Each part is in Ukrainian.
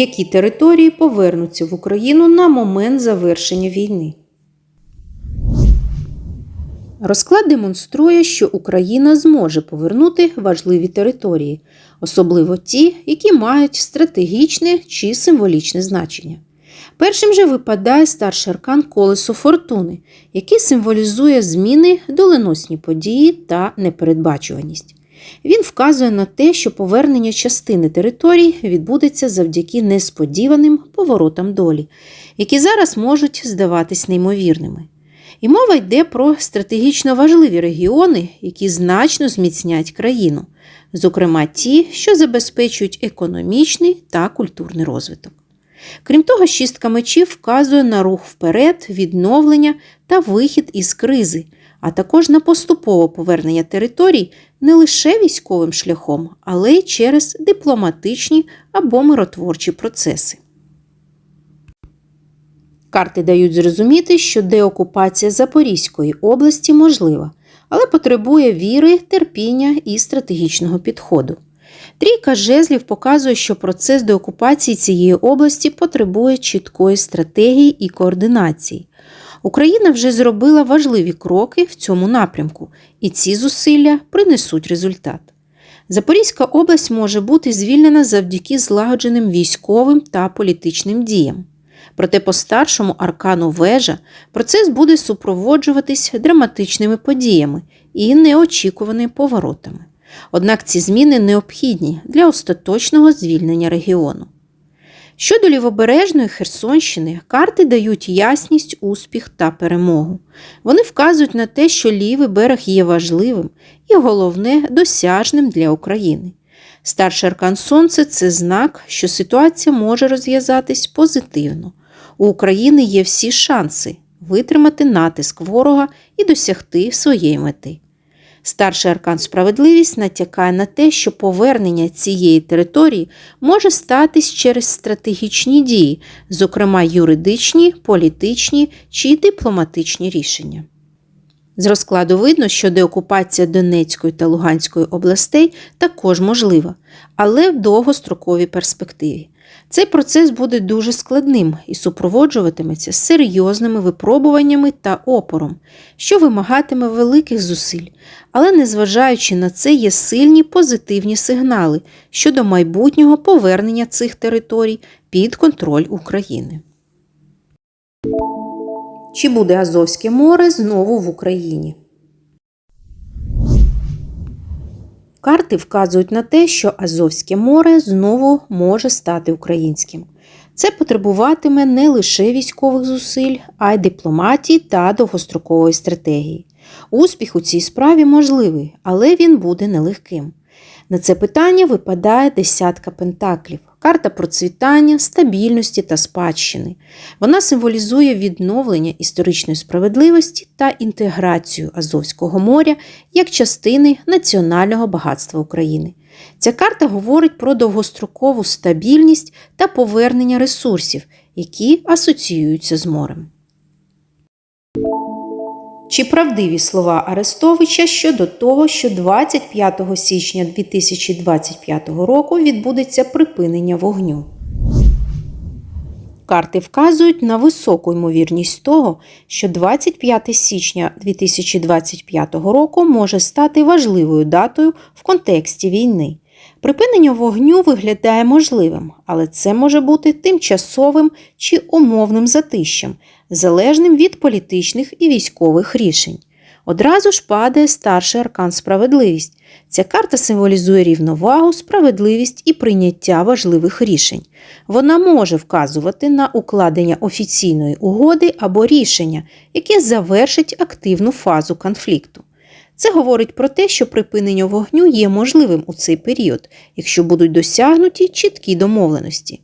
які території повернуться в Україну на момент завершення війни. Розклад демонструє, що Україна зможе повернути важливі території, особливо ті, які мають стратегічне чи символічне значення. Першим же випадає старший аркан колесо фортуни, який символізує зміни, доленосні події та непередбачуваність. Він вказує на те, що повернення частини територій відбудеться завдяки несподіваним поворотам долі, які зараз можуть здаватись неймовірними. І мова йде про стратегічно важливі регіони, які значно зміцнять країну, зокрема ті, що забезпечують економічний та культурний розвиток. Крім того, шістка мечів вказує на рух вперед, відновлення та вихід із кризи, а також на поступове повернення територій не лише військовим шляхом, але й через дипломатичні або миротворчі процеси. Карти дають зрозуміти, що деокупація Запорізької області можлива, але потребує віри, терпіння і стратегічного підходу. Трійка жезлів показує, що процес деокупації цієї області потребує чіткої стратегії і координації. Україна вже зробила важливі кроки в цьому напрямку, і ці зусилля принесуть результат. Запорізька область може бути звільнена завдяки злагодженим військовим та політичним діям. Проте по старшому аркану вежа процес буде супроводжуватись драматичними подіями і неочікуваними поворотами. Однак ці зміни необхідні для остаточного звільнення регіону. Щодо лівобережної Херсонщини, карти дають ясність, успіх та перемогу. Вони вказують на те, що лівий берег є важливим і, головне, досяжним для України. Старший аркан Сонце це знак, що ситуація може розв'язатись позитивно. У України є всі шанси витримати натиск ворога і досягти своєї мети. Старший аркан справедливість натякає на те, що повернення цієї території може статись через стратегічні дії, зокрема юридичні, політичні чи дипломатичні рішення. З розкладу видно, що деокупація Донецької та Луганської областей також можлива, але в довгостроковій перспективі. Цей процес буде дуже складним і супроводжуватиметься серйозними випробуваннями та опором, що вимагатиме великих зусиль, але незважаючи на це є сильні позитивні сигнали щодо майбутнього повернення цих територій під контроль України. Чи буде Азовське море знову в Україні? Карти вказують на те, що Азовське море знову може стати українським. Це потребуватиме не лише військових зусиль, а й дипломатії та довгострокової стратегії. Успіх у цій справі можливий, але він буде нелегким. На це питання випадає десятка пентаклів, карта процвітання, стабільності та спадщини. Вона символізує відновлення історичної справедливості та інтеграцію Азовського моря як частини національного багатства України. Ця карта говорить про довгострокову стабільність та повернення ресурсів, які асоціюються з морем. Чи правдиві слова Арестовича щодо того, що 25 січня 2025 року відбудеться припинення вогню? Карти вказують на високу ймовірність того, що 25 січня 2025 року може стати важливою датою в контексті війни. Припинення вогню виглядає можливим, але це може бути тимчасовим чи умовним затищем, залежним від політичних і військових рішень. Одразу ж падає старший аркан справедливість. Ця карта символізує рівновагу, справедливість і прийняття важливих рішень. Вона може вказувати на укладення офіційної угоди або рішення, яке завершить активну фазу конфлікту. Це говорить про те, що припинення вогню є можливим у цей період, якщо будуть досягнуті чіткі домовленості.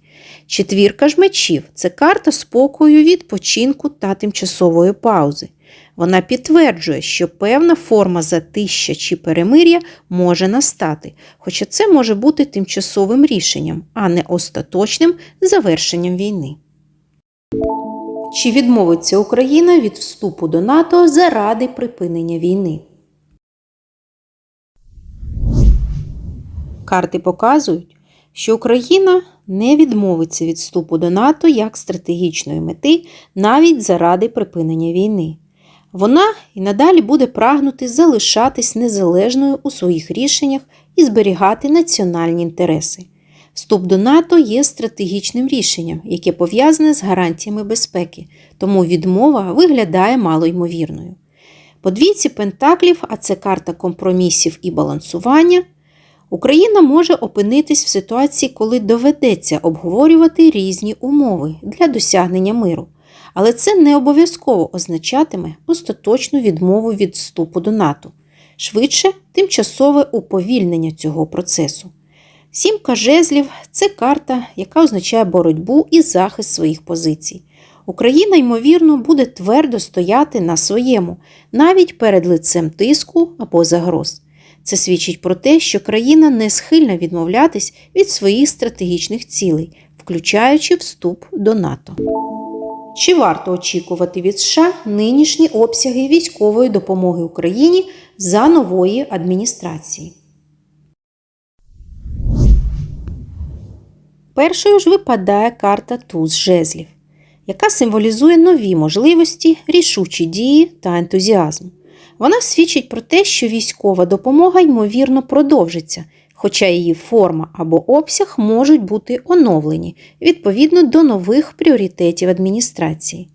Четвірка ж мечів це карта спокою, відпочинку та тимчасової паузи. Вона підтверджує, що певна форма затища чи перемир'я може настати, хоча це може бути тимчасовим рішенням, а не остаточним завершенням війни. Чи відмовиться Україна від вступу до НАТО заради припинення війни? Карти показують, що Україна не відмовиться від вступу до НАТО як стратегічної мети навіть заради припинення війни. Вона і надалі буде прагнути залишатись незалежною у своїх рішеннях і зберігати національні інтереси. Вступ до НАТО є стратегічним рішенням, яке пов'язане з гарантіями безпеки, тому відмова виглядає малоймовірною. По двійці пентаклів, а це карта компромісів і балансування, Україна може опинитись в ситуації, коли доведеться обговорювати різні умови для досягнення миру. Але це не обов'язково означатиме остаточну відмову від вступу до НАТО, швидше тимчасове уповільнення цього процесу. Сімка жезлів це карта, яка означає боротьбу і захист своїх позицій. Україна, ймовірно, буде твердо стояти на своєму, навіть перед лицем тиску або загроз. Це свідчить про те, що країна не схильна відмовлятись від своїх стратегічних цілей, включаючи вступ до НАТО. Чи варто очікувати від США нинішні обсяги військової допомоги Україні за нової адміністрації? Першою ж випадає карта Туз жезлів, яка символізує нові можливості, рішучі дії та ентузіазм. Вона свідчить про те, що військова допомога ймовірно продовжиться, хоча її форма або обсяг можуть бути оновлені відповідно до нових пріоритетів адміністрації.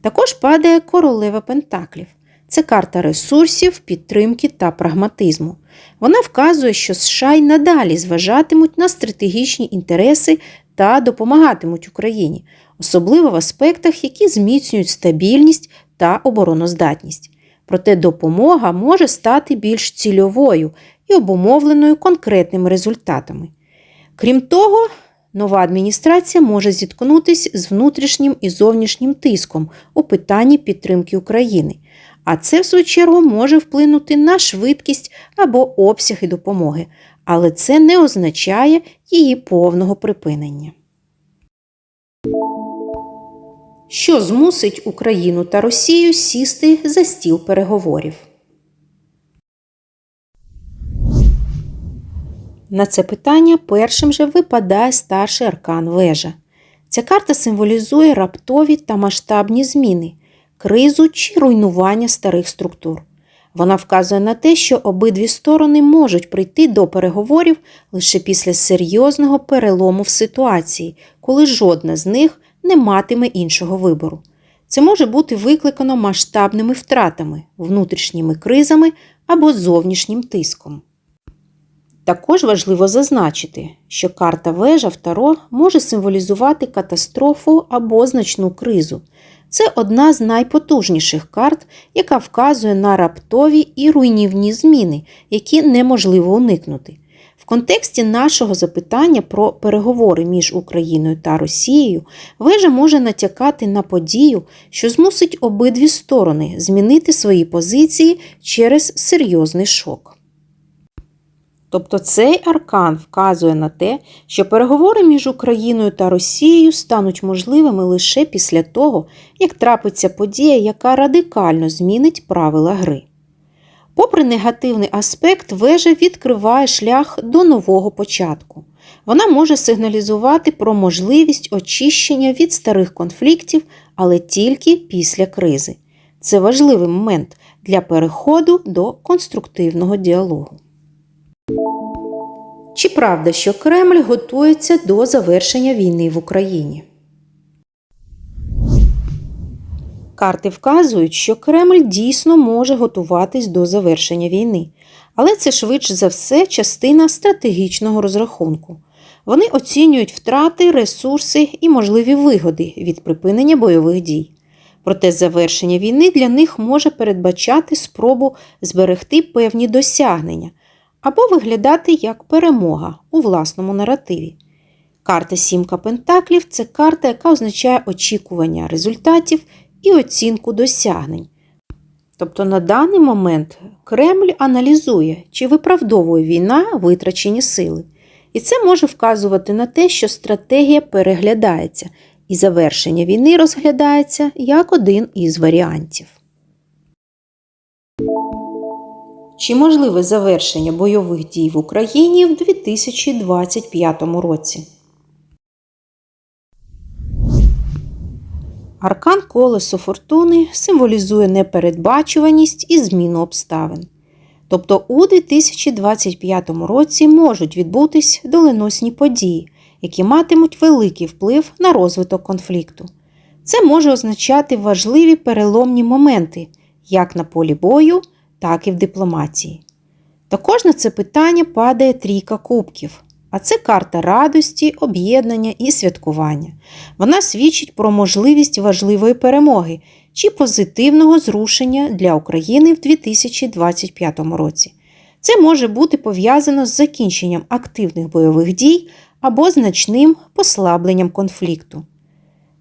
Також падає королева Пентаклів. Це карта ресурсів, підтримки та прагматизму. Вона вказує, що США й надалі зважатимуть на стратегічні інтереси та допомагатимуть Україні, особливо в аспектах, які зміцнюють стабільність та обороноздатність. Проте допомога може стати більш цільовою і обумовленою конкретними результатами. Крім того, нова адміністрація може зіткнутися з внутрішнім і зовнішнім тиском у питанні підтримки України, а це, в свою чергу, може вплинути на швидкість або обсяги допомоги, але це не означає її повного припинення. Що змусить Україну та Росію сісти за стіл переговорів? На це питання першим же випадає старший аркан вежа. Ця карта символізує раптові та масштабні зміни, кризу чи руйнування старих структур. Вона вказує на те, що обидві сторони можуть прийти до переговорів лише після серйозного перелому в ситуації, коли жодна з них не матиме іншого вибору. Це може бути викликано масштабними втратами, внутрішніми кризами або зовнішнім тиском. Також важливо зазначити, що карта вежа в Таро може символізувати катастрофу або значну кризу. Це одна з найпотужніших карт, яка вказує на раптові і руйнівні зміни, які неможливо уникнути. В контексті нашого запитання про переговори між Україною та Росією вежа може натякати на подію, що змусить обидві сторони змінити свої позиції через серйозний шок. Тобто цей аркан вказує на те, що переговори між Україною та Росією стануть можливими лише після того, як трапиться подія, яка радикально змінить правила гри. Попри негативний аспект, вежа відкриває шлях до нового початку. Вона може сигналізувати про можливість очищення від старих конфліктів, але тільки після кризи. Це важливий момент для переходу до конструктивного діалогу. Чи правда, що Кремль готується до завершення війни в Україні? Карти вказують, що Кремль дійсно може готуватись до завершення війни, але це швидше за все частина стратегічного розрахунку. Вони оцінюють втрати, ресурси і можливі вигоди від припинення бойових дій. Проте завершення війни для них може передбачати спробу зберегти певні досягнення або виглядати як перемога у власному наративі. Карта Сімка Пентаклів це карта, яка означає очікування результатів і оцінку досягнень. Тобто на даний момент Кремль аналізує, чи виправдовує війна витрачені сили. І це може вказувати на те, що стратегія переглядається, і завершення війни розглядається як один із варіантів. Чи можливе завершення бойових дій в Україні в 2025 році? Аркан колесо фортуни символізує непередбачуваність і зміну обставин. Тобто у 2025 році можуть відбутись доленосні події, які матимуть великий вплив на розвиток конфлікту. Це може означати важливі переломні моменти як на полі бою, так і в дипломатії. Також на це питання падає трійка кубків, а це карта радості, об'єднання і святкування. Вона свідчить про можливість важливої перемоги чи позитивного зрушення для України в 2025 році. Це може бути пов'язано з закінченням активних бойових дій або значним послабленням конфлікту.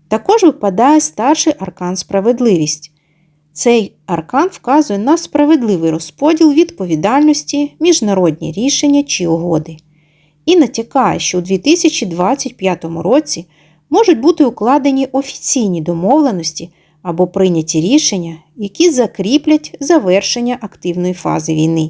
Також випадає старший аркан справедливість. Цей аркан вказує на справедливий розподіл відповідальності, міжнародні рішення чи угоди. І натякає, що у 2025 році можуть бути укладені офіційні домовленості або прийняті рішення, які закріплять завершення активної фази війни.